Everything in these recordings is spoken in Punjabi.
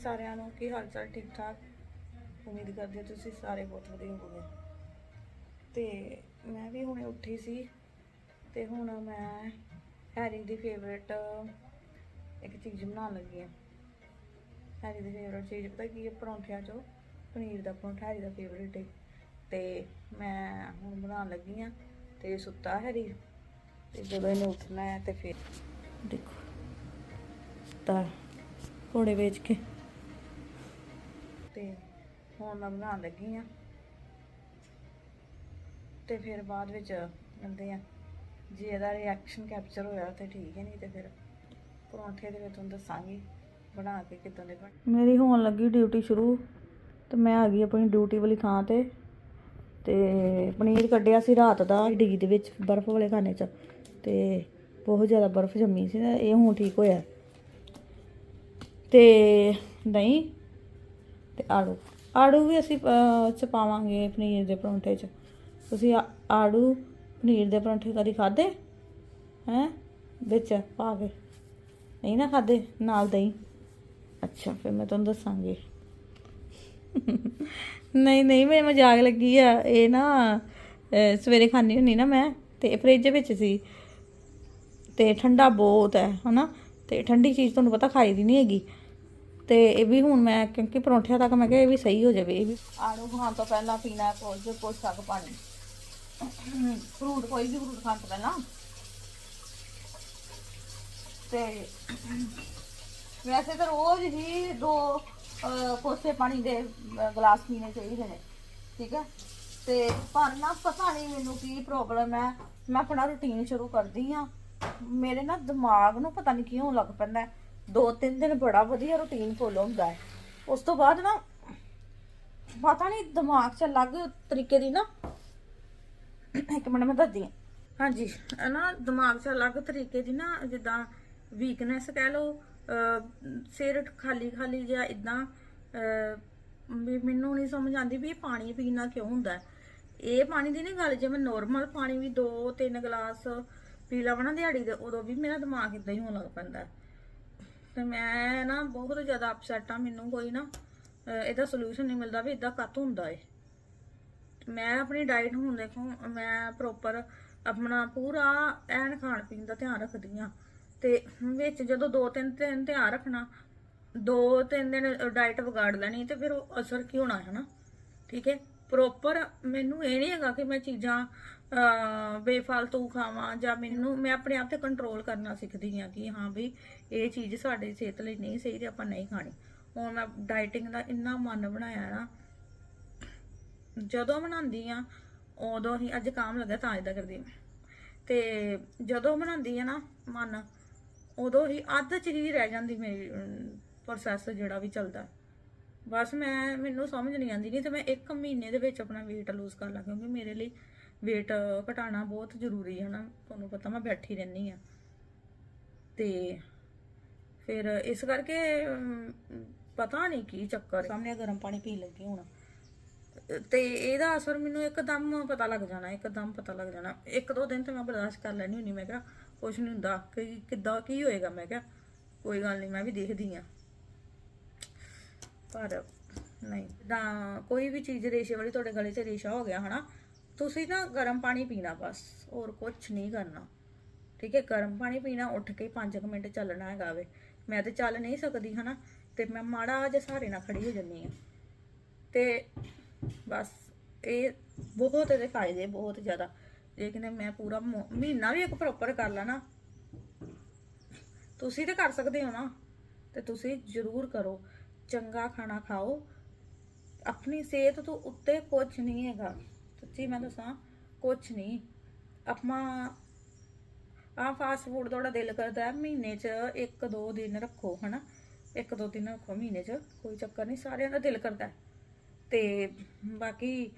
ਸਾਰਿਆਂ ਨੂੰ ਕੀ ਹਾਲ ਚਾਲ ਠੀਕ ਠਾਕ? ਉਮੀਦ ਕਰਦੇ ਹਾਂ ਤੁਸੀਂ ਸਾਰੇ ਬਹੁਤ ਵਧੀਆ ਹੋਵੋਗੇ। ਤੇ ਮੈਂ ਵੀ ਹੁਣੇ ਉੱਠੀ ਸੀ ਤੇ ਹੁਣ ਮੈਂ ਹੈਰੀ ਦੀ ਫੇਵਰੇਟ ਇੱਕ ਚੀਜ਼ ਬਣਾਉਣ ਲੱਗੀ ਹਾਂ। ਹੈਰੀ ਦੀ ਫੇਵਰੇਟ ਚੀਜ਼ ਪਤਾ ਕੀ ਹੈ? ਪਰੌਂਠਿਆਂ ਚੋਂ ਪਨੀਰ ਦਾ ਪਰੌਂਠਾ ਹੈਰੀ ਦਾ ਫੇਵਰੇਟ ਹੈ ਤੇ ਮੈਂ ਹੁਣ ਬਣਾਉਣ ਲੱਗੀ ਹਾਂ ਤੇ ਸੁੱਤਾ ਹੈਰੀ ਤੇ ਜਦੋਂ ਇਹਨੇ ਉੱਠਣਾ ਹੈ ਤੇ ਫਿਰ ਦੇਖੋ। ਤਾਂ ਘੋੜੇ ਵੇਚ ਕੇ ਤੇ ਹੁਣ ਮੈਂ ਬਣਾਉਣ ਲੱਗੀ ਆ ਤੇ ਫਿਰ ਬਾਅਦ ਵਿੱਚ ਕਹਿੰਦੇ ਆ, ਜੇ ਇਹਦਾ ਰਿਐਕਸ਼ਨ ਕੈਪਚਰ ਹੋਇਆ ਤੇ ਠੀਕ ਹੈ, ਨਹੀਂ ਤੇ ਫਿਰ ਪਰੌਂਠੇ ਦੇ ਵਿੱਚ ਤੁਹਾਨੂੰ ਦੱਸਾਂਗੀ ਬਣਾ ਕੇ ਕਿਦਾਂ ਦੇ ਬਣ ਮੇਰੀ ਹੋਣ ਲੱਗੀ ਡਿਊਟੀ ਸ਼ੁਰੂ, ਤੇ ਮੈਂ ਆ ਗਈ ਆਪਣੀ ਡਿਊਟੀ ਵਾਲੀ ਥਾਂ ਤੇ ਤੇ ਪਨੀਰ ਕੱਢਿਆ ਸੀ ਰਾਤ ਦਾ ਡੀ ਦੇ ਵਿੱਚ ਬਰਫ਼ ਵਾਲੇ ਖਾਨੇ 'ਚ, ਤੇ ਬਹੁਤ ਜ਼ਿਆਦਾ ਬਰਫ਼ ਜੰਮੀ ਸੀ ਇਹ ਹੁਣ ਠੀਕ ਹੋਇਆ। ਤੇ ਦਹੀਂ ਤੇ ਆੜੂ। ਆੜੂ ਵੀ ਅਸੀਂ ਚ ਪਾਵਾਂਗੇ ਪਨੀਰ ਦੇ ਪਰੌਂਠੇ 'ਚ। ਤੁਸੀਂ ਆ- ਆੜੂ ਪਨੀਰ ਦੇ ਪਰੌਂਠੇ ਕਦੀ ਖਾਦੇ ਹੈ? ਵਿੱਚ ਪਾ ਕੇ। ਨਹੀਂ ਨਾ ਖਾਦੇ ਨਾਲ ਦਹੀਂ। ਅੱਛਾ, ਫਿਰ ਮੈਂ ਤੁਹਾਨੂੰ ਦੱਸਾਂਗੀ। ਨਹੀਂ ਨਹੀਂ ਮੈਂ ਮਜ਼ਾਕ ਲੱਗੀ ਆ। ਇਹ ਨਾ ਸਵੇਰੇ ਖਾਣੀ ਹੁੰਨੀ ਨਾ ਮੈਂ, ਤੇ ਫ੍ਰਿਜ ਵਿੱਚ ਸੀ। ਤੇ ਠੰਡਾ ਬਹੁਤ ਹੈ, ਹਨਾ? ਤੇ ਠੰਡੀ ਚੀਜ਼ ਤੁਹਾਨੂੰ ਪਤਾ ਖਾਈ ਦੀ ਨਹੀਂ ਹੈਗੀ। ਤੇ ਇਹ ਵੀ ਹੁਣ ਮੈਂ, ਕਿਉਂਕਿ ਪਰੌਂਠਿਆਂ ਤੱਕ ਮੈਂ ਕਿਹਾ ਇਹ ਵੀ ਸਹੀ ਹੋ ਜਾਵੇ, ਇਹ ਵੀ। ਆੜੂ ਖਾਣ ਤੋਂ ਪਹਿਲਾਂ ਪੀਣਾ ਕੋਲ ਪੋਸ਼ਕ ਪਾਣੀ। ਫਰੂਟ, ਕੋਈ ਵੀ ਫਰੂਟ ਖਾਣ ਤੋਂ ਪਹਿਲਾਂ। ਤੇ ਵੈਸੇ ਤਾਂ ਰੋਜ਼ ਹੀ ਦੋ ਕੋਸੇ ਪਾਣੀ ਦੇ ਗਲਾਸ ਪੀਣੇ ਚਾਹੀਦੇ ਨੇ, ਠੀਕ ਹੈ? ਤੇ ਪਰ ਨਾ ਪਤਾ ਨਹੀਂ ਮੈਨੂੰ ਕੀ ਪ੍ਰੋਬਲਮ ਹੈ। ਮੈਂ ਆਪਣਾ ਰੁਟੀਨ ਸ਼ੁਰੂ ਕਰਦੀ ਆ ਮੇਰੇ ਨਾ ਦਿਮਾਗ ਨੂੰ ਪਤਾ ਨਹੀਂ ਕਿਉਂ ਲੱਗ ਪੈਂਦਾ ਦੋ ਤਿੰਨ ਦਿਨ ਬੜਾ ਵਧੀਆ ਰੁਟੀਨ ਫੋਲੋ ਹੁੰਦਾ ਹੈ। ਉਸ ਤੋਂ ਬਾਅਦ ਨਾ ਪਤਾ ਨਹੀਂ ਦਿਮਾਗ 'ਚ ਅਲੱਗ ਤਰੀਕੇ ਦੀ ਨਾ, ਇੱਕ ਮਿੰਟ ਮੈਂ ਦੱਸਦੀ ਹਾਂ। ਹਾਂਜੀ, ਇਹ ਨਾ ਦਿਮਾਗ 'ਚ ਅਲੱਗ ਤਰੀਕੇ ਦੀ ਨਾ ਜਿੱਦਾਂ ਵੀਕਨੈਸ ਕਹਿ ਲਓ ਸਿਰ ਖਾਲੀ ਖਾਲੀ ਜਿਹਾ ਇਦਾਂ ਵੀ ਮੈਨੂੰ ਨਹੀਂ ਸਮਝ ਆਉਂਦੀ ਵੀ ਪਾਣੀ ਪੀਣਾ ਕਿਉਂ ਹੁੰਦਾ ਇਹ ਪਾਣੀ ਦੀ ਨਹੀਂ ਗੱਲ, ਜੇ ਮੈਂ ਨੋਰਮਲ ਪਾਣੀ ਵੀ 2-3 ਗਲਾਸ ਪੀ ਲਵਾਂ ਨਾ ਦਿਹਾੜੀ ਦੇ ਉਦੋਂ ਵੀ ਮੇਰਾ ਦਿਮਾਗ ਇਦਾਂ ਹੀ ਹੋਣ ਲੱਗ ਪੈਂਦਾ ਹੈ। ਤੇ ਮੈਂ ਨਾ ਬਹੁਤ ਜ਼ਿਆਦਾ ਅਪਸੈਟ ਆ, ਮੈਨੂੰ ਕੋਈ ਨਾ ਇਹਦਾ ਸੋਲੂਸ਼ਨ ਨਹੀਂ ਮਿਲਦਾ ਵੀ ਇਦਾਂ ਕੱਤ ਹੁੰਦਾ ਏ ਮੈਂ ਆਪਣੀ ਡਾਈਟ ਹੁਣ ਦੇਖੋ, ਮੈਂ ਪ੍ਰੋਪਰ ਆਪਣਾ ਪੂਰਾ ਐਨ ਖਾਣ ਪੀਣ ਦਾ ਧਿਆਨ ਰੱਖਦੀ ਆ ਤੇ ਵਿੱਚ ਜਦੋਂ ਦੋ ਤਿੰਨ ਦਿਨ ਧਿਆਨ ਰੱਖਣਾ, ਦੋ ਤਿੰਨ ਦਿਨ ਡਾਈਟ ਵਿਗਾੜ ਲੈਣੀ ਤੇ ਫਿਰ ਉਹ ਅਸਰ ਕੀ ਹੋਣਾ ਹੈ ਨਾ ਠੀਕ ਹੈ? ਪ੍ਰੋਪਰ ਮੈਨੂੰ ਇਹ ਨਹੀਂ ਹੈਗਾ ਕਿ ਮੈਂ ਚੀਜ਼ਾਂ ਬੇਫਾਲਤੂ ਖਾਵਾਂ ਜਾਂ ਮੈਨੂੰ, ਮੈਂ ਆਪਣੇ ਆਪ ਤੇ ਕੰਟਰੋਲ ਕਰਨਾ ਸਿੱਖਦੀ ਹਾਂ ਕਿ ਹਾਂ ਵੀ ਇਹ ਚੀਜ਼ ਸਾਡੇ ਸਿਹਤ ਲਈ ਨਹੀਂ ਸਹੀ ਤੇ ਆਪਾਂ ਨਹੀਂ ਖਾਣੀ ਹੁਣ ਮੈਂ ਡਾਈਟਿੰਗ ਦਾ ਇੰਨਾ ਮਨ ਬਣਾਇਆ ਨਾ, ਜਦੋਂ ਬਣਾਉਂਦੀ ਆ ਉਦੋਂ ਹੀ ਅੱਜ ਕਾਮ ਲੱਗਾ ਤਾਂ ਇਦਾਂ ਕਰਦੀ ਹਾਂ। ਤੇ ਜਦੋਂ ਬਣਾਉਂਦੀ ਆ ਨਾ ਮਨ, ਉਦੋਂ ਹੀ ਅੱਧ ਚ ਹੀ ਰਹਿ ਜਾਂਦੀ ਮੇਰੀ ਪ੍ਰੋਸੈਸ ਜਿਹੜਾ ਵੀ ਚੱਲਦਾ ਬਸ ਮੈਂ, ਮੈਨੂੰ ਸਮਝ ਨਹੀਂ ਆਉਂਦੀ ਨਹੀਂ ਤੇ ਮੈਂ ਇੱਕ ਮਹੀਨੇ ਦੇ ਵਿੱਚ ਆਪਣਾ weight ਲੂਜ਼ ਕਰ ਲਾਂ ਕਿਉਂਕਿ ਮੇਰੇ ਲਈ weight ਘਟਾਉਣਾ ਬਹੁਤ ਜ਼ਰੂਰੀ ਹੈ ਨਾ ਤੁਹਾਨੂੰ ਪਤਾ ਮੈਂ ਬੈਠੀ ਰਹਿੰਦੀ ਆ ਤੇ ਫਿਰ ਇਸ ਕਰਕੇ ਪਤਾ ਨਹੀਂ ਕੀ ਚੱਕਰ। ਸਾਹਮਣੇ ਗਰਮ ਪਾਣੀ ਪੀ ਲੱਗੀ ਹੁਣ। ਤੇ ਇਹਦਾ ਅਸਰ ਮੈਨੂੰ ਇੱਕਦਮ ਪਤਾ ਲੱਗ ਜਾਣਾ ਇੱਕਦਮ ਪਤਾ ਲੱਗ ਜਾਣਾ। ਇੱਕ ਦੋ ਦਿਨ ਤੇ ਮੈਂ ਬਰਦਾਸ਼ਤ ਕਰ ਲੈਣੀ ਹੁੰਨੀ ਮੈਂ ਕਿਹਾ ਕੁਛ ਨਹੀਂ ਹੁੰਦਾ ਕਿ ਕਿੱਦਾਂ ਕੀ ਹੋਏਗਾ? ਮੈਂ ਕਿਹਾ ਕੋਈ ਗੱਲ ਨਹੀਂ ਮੈਂ ਵੀ ਦੇਖਦੀ ਆ ਪਰ ਨਹੀਂ ਤਾਂ ਕੋਈ ਵੀ ਚੀਜ਼ ਰੇਸ਼ੇ ਵਾਲੀ ਤੁਹਾਡੇ ਗਲੇ 'ਚ ਰੇਸ਼ਾ ਹੋ ਗਿਆ ਹਨਾ? ਤੁਸੀਂ ਨਾ ਗਰਮ ਪਾਣੀ ਪੀਣਾ ਬਸ, ਹੋਰ ਕੁਝ ਨਹੀਂ ਕਰਨਾ। ਠੀਕ ਹੈ, ਗਰਮ ਪਾਣੀ ਪੀਣਾ, ਉੱਠ ਕੇ 5 ਮਿੰਟ ਚੱਲਣਾ ਹੈਗਾ ਵੇ। ਮੈਂ ਤੇ ਚੱਲ ਨਹੀਂ ਸਕਦੀ, ਹਨਾ। ਤੇ ਮੈਂ ਮਾੜਾ ਜਿਹਾ ਸਹਾਰੇ ਨਾਲ ਖੜੀ ਹੋ ਜੰਨੀ ਆ ਤੇ ਬਸ, ਇਹ ਬਹੁਤ ਇਹਦੇ ਫਾਇਦੇ ਬਹੁਤ ਜ਼ਿਆਦਾ। ਲੇਕਿਨ ਮੈਂ ਪੂਰਾ ਮੋ- ਮਹੀਨਾ ਵੀ ਇੱਕ ਪ੍ਰੋਪਰ ਕਰ ਲਾ ਨਾ। ਤੁਸੀਂ ਤੇ ਕਰ ਸਕਦੇ ਹੋ ਨਾ। ਤੇ ਤੁਸੀਂ ਜ਼ਰੂਰ ਕਰੋ। ਚੰਗਾ ਖਾਣਾ ਖਾਓ। ਆਪਣੀ ਸਿਹਤ ਤੋਂ ਉੱਤੇ ਕੁਝ ਨਹੀਂ ਹੈਗਾ। ਸੱਚੀ ਮੈਂ ਦੱਸਾਂ, ਕੁਛ ਨਹੀਂ। ਆਪਾਂ ਆ ਫਾਸਟ ਫੂਡ ਤੁਹਾਡਾ ਦਿਲ ਕਰਦਾ ਹੈ, ਮਹੀਨੇ 'ਚ ਇੱਕ ਦੋ ਦਿਨ ਰੱਖੋ, ਹਨਾ? ਇੱਕ ਦੋ ਦਿਨ ਰੱਖੋ ਮਹੀਨੇ 'ਚ, ਕੋਈ ਚੱਕਰ ਨਹੀਂ, ਸਾਰਿਆਂ ਦਾ ਦਿਲ ਕਰਦਾ ਹੈ। ਤੇ ਬਾਕੀ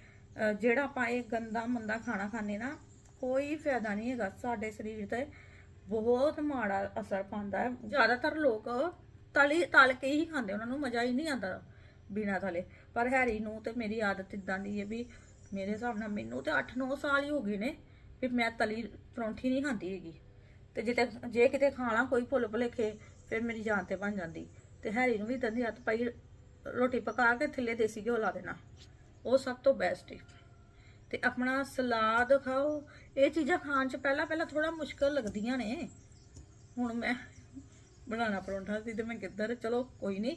ਜਿਹੜਾ ਆਪਾਂ ਇਹ ਗੰਦਾ ਮੰਦਾ ਖਾਣਾ ਖਾਣੇ ਨਾ, ਕੋਈ ਫਾਇਦਾ ਨਹੀਂ ਹੈਗਾ, ਸਾਡੇ ਸਰੀਰ ਤੇ ਬਹੁਤ ਮਾੜਾ ਅਸਰ ਪਾਉਂਦਾ ਹੈ। ਜ਼ਿਆਦਾਤਰ ਲੋਕ ਤਲੀ, ਤਲ ਕੇ ਹੀ ਖਾਂਦੇ, ਉਹਨਾਂ ਨੂੰ ਮਜ਼ਾ ਹੀ ਨਹੀਂ ਆਉਂਦਾ ਬਿਨਾਂ ਤਲੇ। ਪਰ ਹੈਰੀ ਨੂੰ ਤੇ ਮੇਰੀ ਆਦਤ ਇਦਾਂ ਦੀ ਹੈ ਵੀ ਮੇਰੇ ਹਿਸਾਬ ਨਾਲ ਮੈਨੂੰ ਤੇ 8-9 ਸਾਲ ਹੀ ਹੋ ਗਏ ਨੇ ਵੀ ਮੈਂ ਤਲੀ ਪਰੌਂਠੀ ਨਹੀਂ ਖਾਂਦੀ ਹੈਗੀ। ਤੇ ਜਿੱਤੇ ਜੇ ਕਿਤੇ ਖਾਣਾ ਕੋਈ ਭੁੱਲ ਭੁਲੇਖੇ, ਫਿਰ ਮੇਰੀ ਜਾਨ ਤੇ ਬਣ ਜਾਂਦੀ। ਤੇ ਹੈਰੀ ਨੂੰ ਵੀ ਇਦਾਂ ਦੀ ਹੱਥ ਪਾਈ, ਰੋਟੀ ਪਕਾ ਕੇ ਥੱਲੇ ਦੇਸੀ ਘਿਓ ਲਾ ਦੇਣਾ। ਉਹ ਸਭ ਤੋਂ ਬੈਸਟ ਹੈ ਤੇ ਆਪਣਾ ਸਲਾਦ ਖਾਓ। ਇਹ ਚੀਜ਼ਾਂ ਖਾਣ ਚ ਪਹਿਲਾਂ ਪਹਿਲਾਂ ਥੋੜਾ ਮੁਸ਼ਕਲ ਲੱਗਦੀਆਂ ਨੇ। ਹੁਣ ਮੈਂ ਬਣਾਉਣਾ ਪਰੌਂਠਾ ਸੀ ਤੇ ਮੈਂ ਕਿੱਧਰ, ਚਲੋ ਕੋਈ ਨਹੀਂ,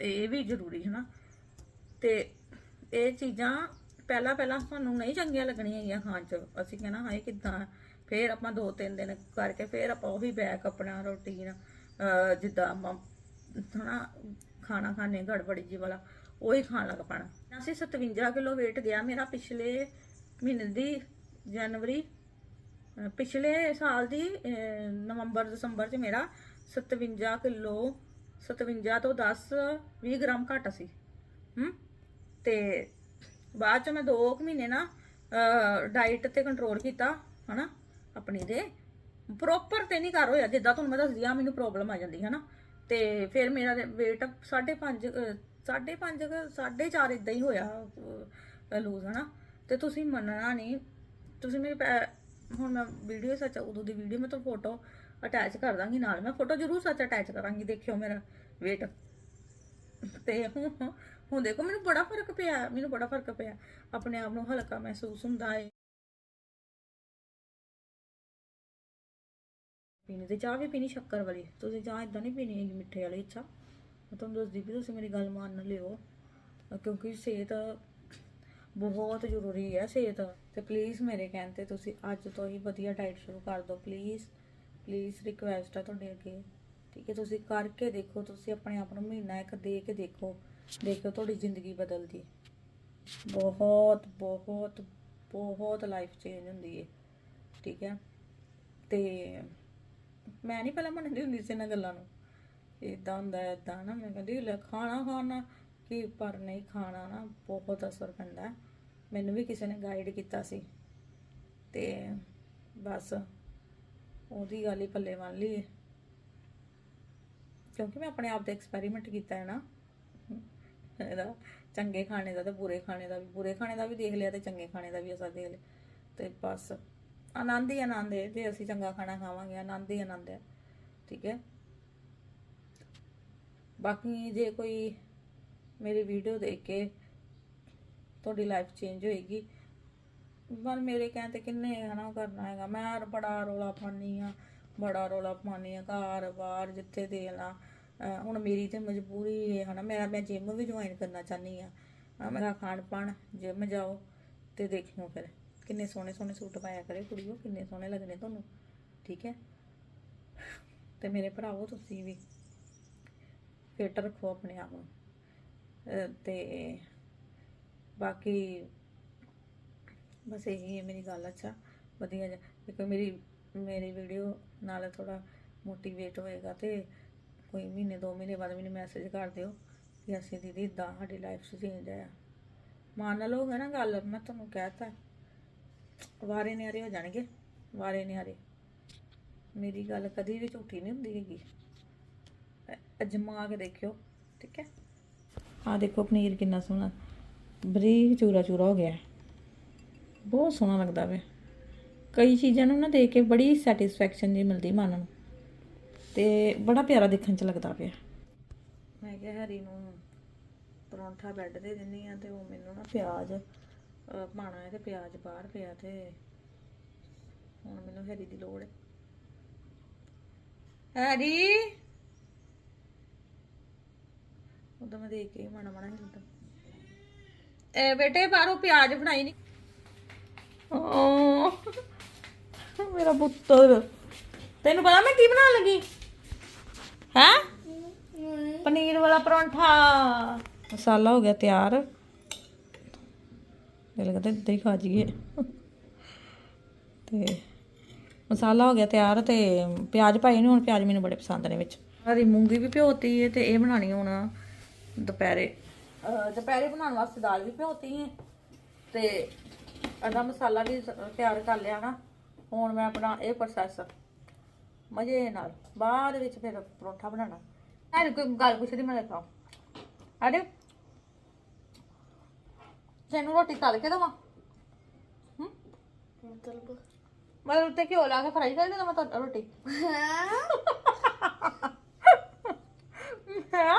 ਇਹ ਵੀ ਜ਼ਰੂਰੀ ਹੈ ਨਾ। ਤੇ ਇਹ ਚੀਜ਼ਾਂ ਪਹਿਲਾਂ ਪਹਿਲਾਂ ਸਾਨੂੰ ਨਹੀਂ ਚੰਗੀਆਂ ਲੱਗਣੀਆਂ ਹੈਗੀਆਂ ਖਾਣ ਚ। ਅਸੀਂ ਕਹਿਣਾ, ਹਾਏ, ਕਿਦਾਂ? ਫਿਰ ਆਪਾਂ ਦੋ ਤਿੰਨ ਦਿਨ ਕਰਕੇ ਫਿਰ ਆਪਾਂ ਉਹੀ ਬੈਕ ਆਪਣਾ ਰੋਟੀਨ ਜਿੱਦਾਂ ਆਪਾਂ ਹਨਾ, ਖਾਣਾ ਖਾਣੇ ਗੜਬੜੀ ਜੀ ਵਾਲਾ, ਉਹੀ ਖਾਣ ਲੱਗ ਪੈਣਾ। ਅਸੀਂ 57 ਕਿਲੋ weight ਗਿਆ ਮੇਰਾ ਪਿਛਲੇ ਮਹੀਨੇ ਦੀ ਜਨਵਰੀ ਪਿਛਲੇ ਸਾਲ ਦੀ ਨਵੰਬਰ, ਦਸੰਬਰ ਚ ਮੇਰਾ 57 ਕਿਲੋ 57 ਤੋਂ 10 20 ਗ੍ਰਾਮ ਘੱਟ ਸੀ। ਹਮ ਤੇ ਬਾਅਦ ਚ ਮੈਂ 2 ਮਹੀਨੇ ਨਾ ਡਾਈਟ ਤੇ ਕੰਟਰੋਲ ਕੀਤਾ, ਹਨਾ, ਆਪਣੀ ਦੇ। ਪ੍ਰੋਪਰ ਤੇ ਨਹੀਂ ਕਰ ਹੋਇਆ, ਜਿੱਦਾਂ ਤੁਹਾਨੂੰ ਮੈਂ ਦੱਸਦੀ ਆ ਮੈਨੂੰ ਪ੍ਰੋਬਲਮ ਆ ਜਾਂਦੀ, ਹਨਾ। ਤੇ ਫਿਰ ਮੇਰਾ weight 5.5 5.5 4.5 ਇਦਾਂ ਹੀ ਹੋਇਆ ਲੂਜ਼ ਹਨਾ। ਤੇ ਤੁਸੀਂ ਮੰਨਣਾ ਨਹੀਂ, ਤੁਸੀਂ ਮੇਰੀ ਪੈ- ਹੁਣ ਮੈਂ ਵੀਡੀਓ ਸੱਚ ਉਦੋਂ ਦੀ ਵੀਡੀਓ ਮੈਂ ਤੁਹਾਨੂੰ ਫੋਟੋ ਅਟੈਚ ਕਰ ਦਾਂਗੀ ਨਾਲ। ਮੈਂ ਫੋਟੋ ਜ਼ਰੂਰ ਸੱਚ ਅਟੈਚ ਕਰਾਂਗੀ, ਦੇਖਿਓ ਮੇਰਾ weight ਤੇ ਹੁਣ ਦੇਖੋ ਮੈਨੂੰ ਬੜਾ ਫ਼ਰਕ ਪਿਆ, ਮੈਨੂੰ ਬੜਾ ਫ਼ਰਕ ਪਿਆ। ਆਪਣੇ ਆਪ ਨੂੰ ਹਲਕਾ ਮਹਿਸੂਸ ਹੁੰਦਾ ਹੈ ਪੀਣੀ ਤੇ ਚਾਹ ਵੀ ਪੀਣੀ ਸ਼ੱਕਰ ਵਾਲੀ। ਤੁਸੀਂ ਚਾਹ ਇਦਾਂ ਨਹੀਂ ਪੀਣੀ ਹੈਗੀ ਮਿੱਠੇ ਵਾਲੀ, ਅੱਛਾ? ਮੈਂ ਤੁਹਾਨੂੰ ਦੱਸਦੀ ਵੀ ਤੁਸੀਂ ਮੇਰੀ ਗੱਲ ਮੰਨ ਲਿਓ। ਕਿਉਂਕਿ ਸਿਹਤ ਬਹੁਤ ਜ਼ਰੂਰੀ ਹੈ, ਸਿਹਤ। ਤੇ ਪਲੀਜ਼ ਮੇਰੇ ਕਹਿਣ ਤੇ ਤੁਸੀਂ ਅੱਜ ਤੋਂ ਹੀ ਵਧੀਆ ਡਾਈਟ ਸ਼ੁਰੂ ਕਰ ਦਿਓ ਪਲੀਜ਼ ਪਲੀਜ਼ ਰਿਕੁਐਸਟ ਆ ਤੁਹਾਡੇ ਅੱਗੇ। ਠੀਕ ਹੈ, ਤੁਸੀਂ ਕਰਕੇ ਦੇਖੋ, ਤੁਸੀਂ ਆਪਣੇ ਆਪ ਨੂੰ ਮਹੀਨਾ ਇੱਕ ਦੇ ਕੇ ਦੇਖੋ। ਦੇਖੋ ਤੁਹਾਡੀ ਜ਼ਿੰਦਗੀ ਬਦਲਦੀ ਬਹੁਤ ਬਹੁਤ ਬਹੁਤ ਲਾਈਫ ਚੇਂਜ ਹੁੰਦੀ ਹੈ। ਠੀਕ ਹੈ। ਤੇ ਮੈਂ ਨਹੀਂ ਪਹਿਲਾਂ ਮੰਨਦੀ ਹੁੰਦੀ ਸੀ ਇਹਨਾਂ ਗੱਲਾਂ ਨੂੰ। ਇਦਾਂ ਹੁੰਦਾ ਇਦਾਂ ਨਾ, ਮੈਂ ਕਹਿੰਦੀ ਲੈ ਖਾਣਾ ਖਾਣਾ, ਕਿ ਪਰ ਨਹੀਂ ਖਾਣਾ ਨਾ ਬਹੁਤ ਅਸਰ ਪੈਂਦਾ। ਮੈਨੂੰ ਵੀ ਕਿਸੇ ਨੇ ਗਾਈਡ ਕੀਤਾ ਸੀ। ਤੇ ਬਸ ਉਹਦੀ ਗੱਲ ਹੀ ਪੱਲੇ ਮੰਨ ਲਈ ਕਿਉਂਕਿ ਮੈਂ ਆਪਣੇ ਆਪ ਤੇ ਐਕਸਪੈਰੀਮੈਂਟ ਕੀਤਾ ਹੈ ਨਾ। ਇਹਦਾ। ਚੰਗੇ ਖਾਣੇ ਦਾ ਤੇ ਬੁਰੇ ਖਾਣੇ ਦਾ ਵੀ। ਬੁਰੇ ਖਾਣੇ ਦਾ ਵੀ ਦੇਖ ਲਿਆ ਤੇ ਚੰਗੇ ਖਾਣੇ ਦਾ ਵੀ ਅਸਰ ਦੇਖ ਲਿਆ। ਤੇ ਬਸ। ਆਨੰਦ ਹੀ ਆਨੰਦ ਹੈ ਜੇ ਅਸੀਂ ਚੰਗਾ ਖਾਣਾ ਖਾਵਾਂਗੇ, ਆਨੰਦ ਹੀ ਆਨੰਦ ਹੈ ਠੀਕ ਹੈ ਬਾਕੀ ਜੇ ਕੋਈ ਮੇਰੀ ਵੀਡੀਓ ਦੇਖ ਕੇ ਤੁਹਾਡੀ ਲਾਈਫ ਚੇਂਜ ਹੋਏਗੀ, ਪਰ ਮੇਰੇ ਕਹਿਣ ਤੇ ਕਿੰਨੇ ਹਨਾ ਕਰਨਾ ਹੈਗਾ। ਮੈਂ ਬੜਾ ਰੋਲਾ ਪਾਉਂਦੀ ਆ ਬੜਾ ਰੋਲਾ ਪਾਉਂਦੀ ਆ ਘਰ ਬਾਹਰ ਜਿੱਥੇ ਦੇਣਾ। ਹੁਣ ਮੇਰੀ ਤੇ ਮਜਬੂਰੀ ਹੈ ਹਨਾ ਮੇਰਾ ਮੈਂ ਜਿਮ ਵੀ ਜੁਆਇਨ ਕਰਨਾ ਚਾਹਨੀ ਆ। ਮੇਰਾ ਖਾਣ ਪਾਣ ਜਿਮ ਜਾਓ ਤੇ ਦੇਖਿਓ ਫਿਰ, ਕਿੰਨੇ ਸੋਹਣੇ ਸੋਹਣੇ ਸੂਟ ਪਾਇਆ ਕਰੇ ਕੁੜੀਓ, ਕਿੰਨੇ ਸੋਹਣੇ ਲੱਗਣੇ ਤੁਹਾਨੂੰ, ਠੀਕ ਹੈ? ਤੇ ਮੇਰੇ ਭਰਾਵੋ ਤੁਸੀਂ ਵੀ ਫਿੱਟ ਰੱਖੋ ਆਪਣੇ ਆਪ ਨੂੰ। ਅਹ ਤੇ ਬਾਕੀ ਬਸ ਇਹੀ ਹੈ ਮੇਰੀ ਗੱਲ, ਅੱਛਾ, ਵਧੀਆ ਜਿਹਾ। ਕਿਉਂਕਿ ਮੇਰੀ ਮੇਰੀ ਵੀਡੀਓ ਨਾਲ ਥੋੜਾ ਮੋਟੀਵੇਟ ਹੋਏਗਾ ਤੇ ਕੋਈ ਮਹੀਨੇ, ਦੋ ਮਹੀਨੇ ਬਾਅਦ ਮੈਨੂੰ ਮੈਸੇਜ ਕਰ ਦਿਓ ਕਿ ਅਸੀਂ ਦੀਦੀ ਇਦਾਂ ਸਾਡੀ ਲਾਈਫ 'ਚ ਚੇਂਜ ਆਇਆ। ਮੰਨ ਲਓਗੇ ਨਾ ਗੱਲ, ਮੈਂ ਤੁਹਾਨੂੰ ਕਹਿਤਾ। ਵਾਰੇ ਨਿਆਰੇ ਹੋ ਜਾਣਗੇ, ਵਾਰੇ ਨਿਆਰੇ। ਮੇਰੀ ਗੱਲ ਕਦੀ ਵੀ ਝੂਠੀ ਨਹੀਂ ਹੁੰਦੀ ਹੈਗੀ। ਅਜਮਾ ਕੇ ਦੇਖਿਓ, ਠੀਕ ਹੈ? ਆ ਦੇਖੋ ਪਨੀਰ ਕਿੰਨਾ ਸੋਹਣਾ। ਬਰੀਕ ਚੂਰਾ ਚੂਰਾ ਹੋ ਗਿਆ। ਬਹੁਤ ਸੋਹਣਾ ਲੱਗਦਾ ਵੇ। ਕਈ ਚੀਜ਼ਾਂ ਨੂੰ ਨਾ ਦੇਖ ਕੇ ਬੜੀ ਸੈਟੀਸਫੈਕਸ਼ਨ ਜੀ ਮਿਲਦੀ ਮਨ ਨੂੰ। ਤੇ ਬੜਾ ਪਿਆਰਾ ਦੇਖਣ ਚ ਲੱਗਦਾ ਪਿਆ। ਮੈਂ ਕਿਹਾ ਹਰੀ ਨੂੰ ਪਰੌਂਠਾ ਬੈੱਡ ਦੇ ਦਿੰਨੀ ਆ ਤੇ ਉਹ ਮੈਨੂੰ ਨਾ ਪਿਆਜ਼ ਪਾਉਣਾ ਹੈ ਤੇ ਪਿਆਜ਼ ਬਾਹਰ ਪਿਆ ਤੇ ਹੁਣ ਮੈਨੂੰ ਹਰੀ ਦੀ ਲੋੜ ਹੈ। ਹਰੀ! ਉਦੋਂ ਮੈਂ ਦੇਖ ਕੇ ਮਾੜਾ ਮਾੜਾ ਹਿਲਦਾ ਏ ਬੇਟੇ ਬਾਹਰੋਂ ਪਿਆਜ਼ ਬਣਾਈ ਨਹੀਂ ਮੇਰਾ ਪੁੱਤਰ। ਤੈਨੂੰ ਪਤਾ ਮੈਂ ਕੀ ਬਣਾਉਣ ਲੱਗੀ? ਹੈ? ਪਨੀਰ ਵਾਲਾ ਪਰੌਂਠਾ। ਮਸਾਲਾ ਹੋ ਗਿਆ ਤਿਆਰ। ਦਿਲ ਕਰਦਾ ਏਦਾਂ ਹੀ ਖਾ ਜੀਏ ਤੇ ਮਸਾਲਾ ਹੋ ਗਿਆ ਤਿਆਰ ਤੇ ਪਿਆਜ਼ ਪਾਏ ਨੇ ਹੁਣ ਪਿਆਜ਼ ਮੈਨੂੰ ਬੜੇ ਪਸੰਦ ਨੇ ਵਿੱਚ। ਹਰੀ ਮੂੰਗੀ ਵੀ ਭਿਓਤੀ ਹੈ ਤੇ ਇਹ ਬਣਾਣੀ ਹੁਣ ਦੁਪਹਿਰੇ। ਦੁਪਹਿਰੇ ਬਣਾਉਣ ਵਾਸਤੇ ਦਾਲ ਵੀ ਭਿਓਤੀ ਹੈ ਤੇ ਇਹਦਾ ਮਸਾਲਾ ਵੀ ਤਿਆਰ ਕਰ ਲਿਆ ਨਾ। ਹੁਣ ਮੈਂ ਆਪਣਾ ਇਹ ਪ੍ਰੋਸੈਸ ਮਜ਼ੇ ਨਾਲ। ਬਾਅਦ ਵਿੱਚ ਫਿਰ ਪਰੌਂਠਾ ਬਣਾਉਣਾ। ਐ ਕੋਈ ਗੱਲ ਪੁੱਛਦੀ ਮੈਂ ਦੇਖਾਂ। ਅਰੇ ਤੈਨੂੰ ਰੋਟੀ ਤਲ ਕੇ ਦਵਾਂ? ਹੂੰ? ਮਤਲਬ? ਮਤਲਬ ਤੇ ਘਿਓ ਲਾ ਕੇ ਫਰਾਈ ਕਰ ਦੇਣਾ ਮੈਂ ਤਾਂ ਰੋਟੀ। ਹੈ?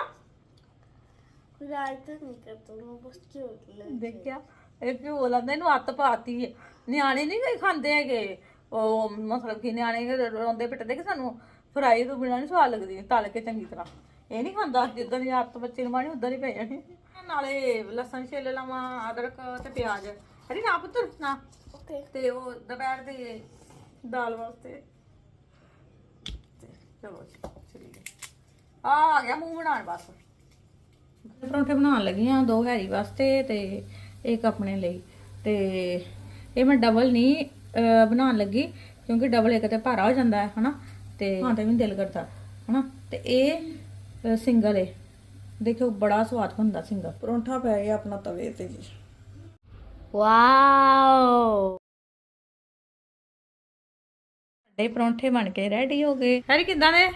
ਰਾਤ ਨਹੀਂ ਕਰਤਾ ਮੈਂ ਬਸ ਝੂਠ ਲੈ ਦੇਖਿਆ? ਇਹ ਕਿਉਂ ਲਾਂਦਾ ਇਹਨੂੰ ਅੱਤ ਪਾਤੀ। ਹੈ ਨਿਆਣੇ ਨਹੀਂ ਕੋਈ ਖਾਂਦੇ ਹੈਗੇ। ਉਹ ਮਤਲਬ ਕਿ ਨਿਆਣੇ ਰੋਂਦੇ ਪਿੱਟਦੇ ਕਿ ਸਾਨੂੰ ਫਰਾਈ ਤੋਂ ਬਿਨਾਂ ਨਹੀਂ ਸਵਾਦ ਲੱਗਦੀ ਤਲ ਕੇ ਚੰਗੀ ਤਰ੍ਹਾਂ। ਇਹ ਨਹੀਂ ਖਾਂਦਾ ਜਿੱਦਾਂ ਦੀ ਆਦਤ ਬੱਚੇ ਨੂੰ ਮਾਣੀ ਉਦਾਂ ਹੀ ਪੈ ਜਾਣੀ। ਨਾਲੇ ਲਸਣ ਛਿੱਲ ਲਵਾਂ ਅਦਰਕ ਤੇ ਪਿਆਜ਼। ਹਰੀ ਨਾ ਪੁੱਤਰ ਨਾ। ਓਕੇ। ਤੇ ਉਹ ਦੁਪਹਿਰ ਦੇ ਦਾਲ ਵਾਸਤੇ। ਚਲੋ ਚਲੀਏ ਆ ਆ ਗਿਆ ਮੂੰਹ ਬਣਾਉਣ ਬਸ। ਪਰੌਂਠੇ ਬਣਾਉਣ ਲੱਗੀ ਆ ਦੋ ਹੈਰੀ ਵਾਸਤੇ ਤੇ ਇੱਕ ਆਪਣੇ ਲਈ। ਤੇ ਇਹ ਮੈਂ ਡਬਲ ਨਹੀਂ ਬਣਾਉਣ ਲੱਗੀ ਕਿਉਂਕਿ ਡਬਲ ਇੱਕ ਤੇ ਭਾਰਾ ਹੋ ਜਾਂਦਾ ਹੈ ਹਨਾ? ਤੇ ਹਾਂ ਤੇ ਵੀ ਦਿਲ ਕਰਦਾ ਹਨਾ? ਤੇ ਇਹ ਸਿੰਗਲ ਹੈ ਦੇਖੋ ਬੜਾ ਸਵਾਦ ਹੁੰਦਾ ਸਿੰਗਲ ਪਰੌਂਠਾ ਪੈ ਗਿਆ ਆਪਣਾ ਤਵੇ ਤੇ ਜੀ। ਵਾਓ! ਸਾਡੇ ਪਰੌਂਠੇ ਬਣ ਕੇ ਰੈਡੀ ਹੋ ਗਏ। ਹੈਰੀ ਕਿਦਾਂ ਨੇ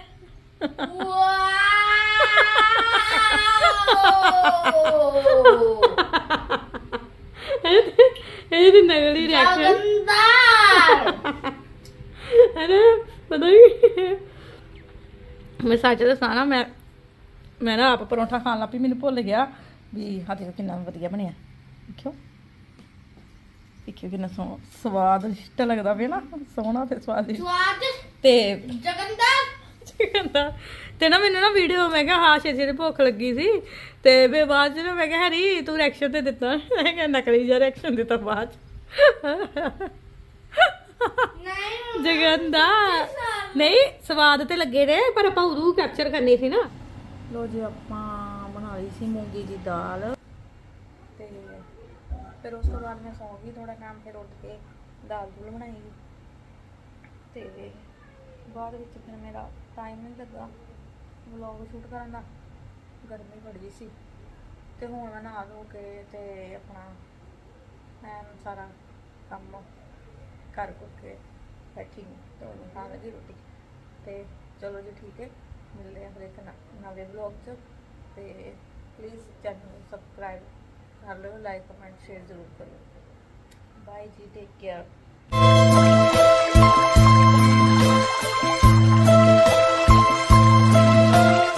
ਇਹਦੀ ਨਗਲੀ ਰਿਐਕਸ਼ਨ ਅਰੇ ਪਤਾ ਨਹੀਂ ਮੈਂ ਸੱਚ ਦੱਸਾਂ ਨਾ ਮੈਂ ਮੈਂ ਨਾ ਆਪ ਪਰੌਂਠਾ ਖਾਣ ਲੱਗ ਪਈ ਮੈਨੂੰ ਭੁੱਲ ਗਿਆ ਵੀ ਹਾਂ ਦੇਖੋ ਕਿੰਨਾ ਵਧੀਆ ਬਣਿਆ। ਦੇਖਿਓ। ਦੇਖਿਓ ਕਿੰਨਾ ਸੋਹਣਾ ਸਵਾਦਿਸ਼ਟ ਲੱਗਦਾ ਪਿਆ ਨਾ ਸੋਹਣਾ ਤੇ ਸਵਾਦਿਸ਼ਟ ਸਵਾਦ ਤੇ ਜਗੰਦਰ! ਕਹਿੰਦਾ। ਤੇ ਨਾ ਮੈਨੂੰ ਨਾ ਵੀਡੀਓ ਮੈਂ ਕਿਹਾ ਹਾਂ ਛੇ ਛੇ ਭੁੱਖ ਲੱਗੀ ਸੀ। ਤੇ ਫਿਰ ਬਾਅਦ ਚ ਨਾ ਮੈਂ ਕਿਹਾ ਹਰੀ ਤੂੰ ਰਿਐਕਸ਼ਨ ਤੇ ਦਿੱਤਾ। ਮੈਂ ਕਿਹਾ ਨਕਲੀ ਜਿਹਾ ਰਿਐਕਸ਼ਨ ਦਿੱਤਾ ਬਾਅਦ ਚ। ਨਹੀਂ। ਜਗੰਦਾ। ਨਹੀਂ ਸਵਾਦ ਤੇ ਲੱਗੇ ਨੇ ਪਰ ਆਪਾਂ ਉਦੋਂ ਕੈਪਚਰ ਕਰਨੀ ਸੀ ਨਾ। ਲੋ ਜੀ ਆਪਾਂ ਬਣਾ ਲਈ ਸੀ ਮੂੰਗੀ ਦੀ ਦਾਲ। ਤੇ ਫਿਰ ਉਸ ਤੋਂ ਬਾਅਦ ਮੈਂ ਸੌਂ ਗਈ ਥੋੜਾ ਟਾਈਮ ਫਿਰ ਉੱਠ ਕੇ ਦਾਲ ਦੂਲ ਬਣਾਈ। ਤੇ ਬਾਅਦ ਵਿੱਚ ਫਿਰ ਮੇਰਾ ਟਾਈਮ ਨਹੀਂ ਲੱਗਾ। ਵਲੌਗ ਸ਼ੂਟ ਕਰਨ ਦਾ। ਗਰਮੀ ਬੜੀ ਸੀ। ਤੇ ਹੁਣ ਮੈਂ ਨਹਾ ਧੋ ਕੇ ਤੇ ਆਪਣਾ ਮੈਂ ਸਾਰਾ ਕੰਮ ਕਰ ਕੁਰ ਕੇ ਬੈਠੀ ਹਾਂ। ਤੇ ਹੁਣ ਖਾਣ ਲੱਗੀ ਰੋਟੀ। ਤੇ ਚਲੋ ਜੀ ਠੀਕ ਹੈ। ਮਿਲਦੇ ਹਾਂ ਫਿਰ ਇੱਕ ਨਵੇਂ ਵਲੌਗ 'ਚ। ਤੇ ਪਲੀਜ਼ ਚੈਨਲ ਨੂੰ ਸਬਸਕ੍ਰਾਈਬ ਕਰ ਲਿਓ ਲਾਈਕ ਕਮੈਂਟ ਸ਼ੇਅਰ ਜ਼ਰੂਰ ਕਰਿਓ। ਬਾਏ ਜੀ ਟੇਕ ਕੇਅਰ